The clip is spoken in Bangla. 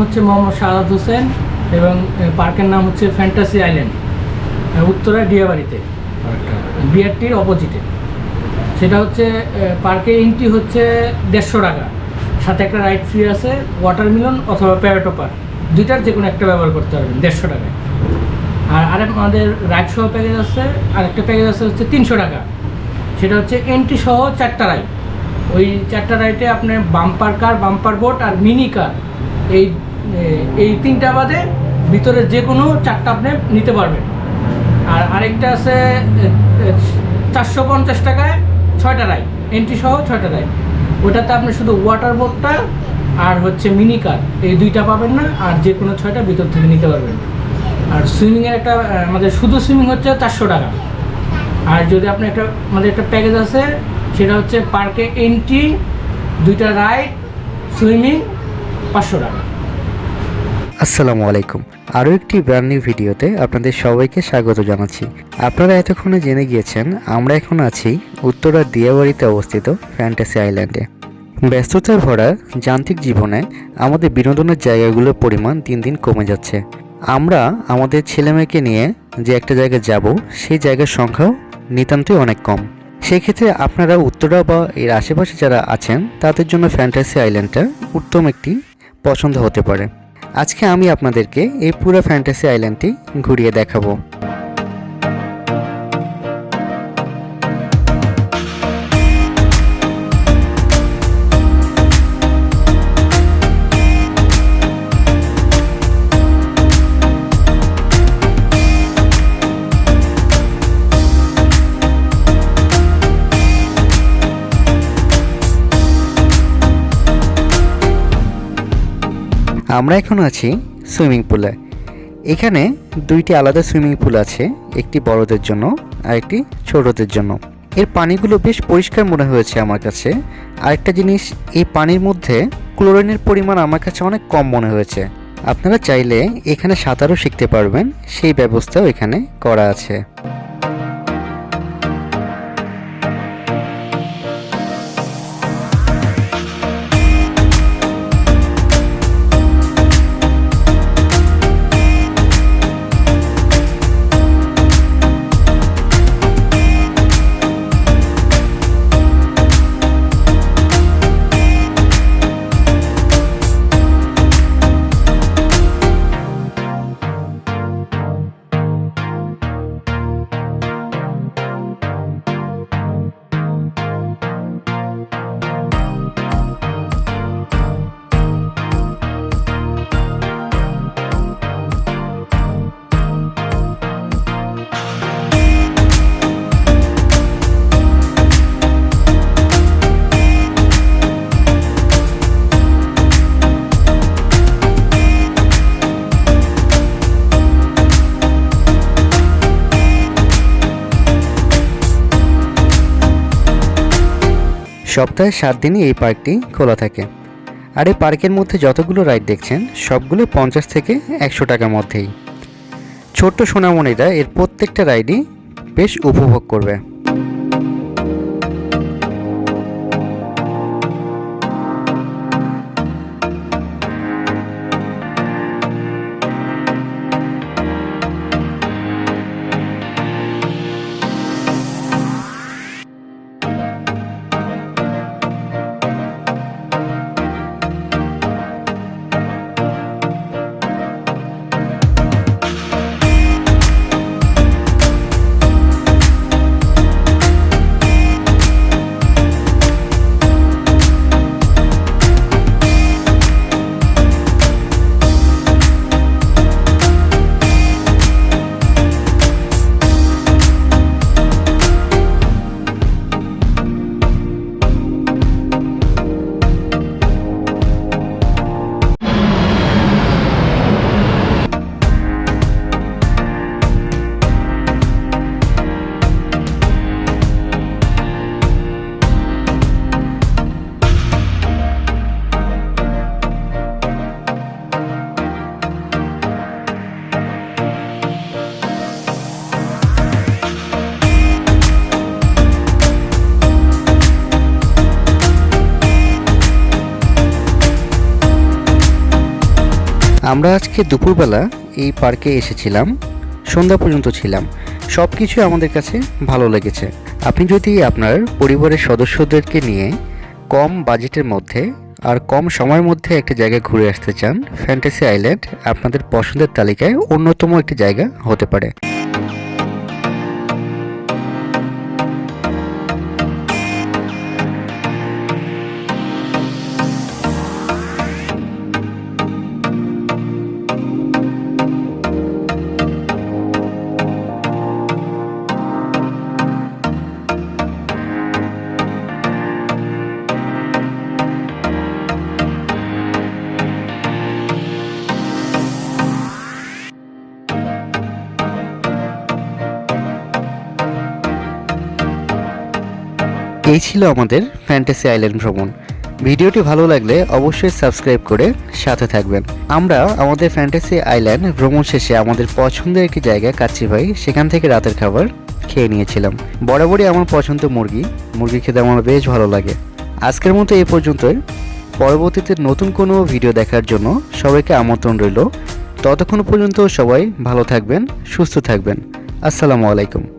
হচ্ছে মোহাম্মদ শাহাদ হোসেন এবং পার্কের নাম হচ্ছে ফ্যান্টাসি আইল্যান্ড উত্তরা ডিয়াবাড়িতে বিআরটির অপোজিটে সেটা হচ্ছে পার্কে এন্ট্রি হচ্ছে দেড়শো টাকা। সাথে একটা রাইড ফ্রি আছে ওয়াটার মিলন অথবা প্যারাটোপার দুইটার যে কোনো একটা ব্যবহার করতে পারবেন দেড়শো টাকায়। আর আরেক আমাদের রাইড সহ প্যাকেজ আছে আরেকটা প্যাকেজ আছে হচ্ছে তিনশো টাকা। সেটা হচ্ছে এন্ট্রি সহ চারটা রাইড ওই চারটা রাইটে আপনার বাম্পার কার বাম্পার বোট আর মিনি কার এই এই তিনটা বাদে ভিতরে যে কোনো চারটা আপনি নিতে পারবেন। আর আরেকটা আছে চারশো পঞ্চাশ টাকায় ছয়টা রাইড এন্ট্রি সহ ছয়টা রাইড ওটাতে আপনি শুধু ওয়াটার বোটটা আর হচ্ছে মিনি কার এই দুইটা পাবেন না, আর যে কোনো ছয়টা ভিতর থেকে নিতে পারবেন। আর সুইমিংয়ের একটা আমাদের শুধু সুইমিং হচ্ছে চারশো টাকা। আর যদি আপনি একটা, আমাদের একটা প্যাকেজ আছে সেটা হচ্ছে পার্কে এন্ট্রি দুইটা রাইড সুইমিং পাঁচশো টাকা আসসালামু আলাইকুম। আরও একটি ব্র্যান্ড নিউ ভিডিওতে আপনাদের সবাইকে স্বাগত জানাচ্ছি। আপনারা এতক্ষণে জেনে গিয়েছেন, আমরা এখন আছি উত্তরা দিয়াবাড়িতে অবস্থিত ফ্যান্টাসি আইল্যান্ডে ব্যস্ততার ভরা যান্ত্রিক জীবনে আমাদের বিনোদনের জায়গাগুলোর পরিমাণ দিন দিন কমে যাচ্ছে। আমরা আমাদের ছেলেমেয়েকে নিয়ে যে একটা জায়গায় যাব, সেই জায়গার সংখ্যাও নিতান্তই অনেক কম। সেক্ষেত্রে আপনারা উত্তরা বা এর আশেপাশে যারা আছেন, তাদের জন্য ফ্যান্টাসি আইল্যান্ডটা উত্তম একটি পছন্দ হতে পারে। আজকে আমি আপনাদেরকে এই পুরো ফ্যান্টাসি আইল্যান্ডটি ঘুরিয়ে দেখাবো। আমরা এখন আছি সুইমিং পুলে। এখানে দুইটি আলাদা সুইমিং পুল আছে, একটি বড়দের জন্য আর একটি ছোটদের জন্য। এর পানিগুলো বেশ পরিষ্কার মনে হয়েছে আমার কাছে। আরেকটা জিনিস, এই পানির মধ্যে ক্লোরিনের পরিমাণ আমার কাছে অনেক কম মনে হয়েছে। আপনারা চাইলে এখানে সাঁতারও শিখতে পারবেন, সেই ব্যবস্থাও এখানে করা আছে। সপ্তাহে সাত দিনই এই পার্কটি খোলা থাকে। আর এই পার্কের মধ্যে যতগুলো রাইড দেখছেন, সবগুলো পঞ্চাশ থেকে একশো টাকার মধ্যেই। ছোট্ট সোনামণিরা এর প্রত্যেকটা রাইডই বেশ উপভোগ করবে। আমরা আজকে দুপুরবেলা এই পার্কে এসেছিলাম, সন্ধ্যা পর্যন্ত ছিলাম। সব কিছু আমাদের কাছে ভালো লেগেছে। আপনি যদি আপনার পরিবারের সদস্যদেরকে নিয়ে কম বাজেটের মধ্যে আর কম সময়ের মধ্যে একটা জায়গায় ঘুরে আসতে চান, ফ্যান্টাসি আইল্যান্ড আপনাদের পছন্দের তালিকায় অন্যতম একটি জায়গা হতে পারে। এই ছিল আমাদের ফ্যান্টাসি আইল্যান্ড ভ্রমণ। ভিডিওটি ভালো লাগলে অবশ্যই সাবস্ক্রাইব করে সাথে থাকবেন। আমরা আমাদের ফ্যান্টাসি আইল্যান্ড ভ্রমণ শেষে আমাদের পছন্দের একটি জায়গা কাচ্চি ভাই সেখান থেকে রাতের খাবার খেয়ে নিয়েছিলাম। বরাবরই আমার পছন্দ মুরগি। মুরগি খেতে আমার বেশ ভালো লাগে। আজকের মতো এই পর্যন্তই। পরবর্তীতে নতুন কোনো ভিডিও দেখার জন্য সবাইকে আমন্ত্রণ রইল। ততক্ষণ পর্যন্ত সবাই ভালো থাকবেন, সুস্থ থাকবেন। আসসালামু আলাইকুম।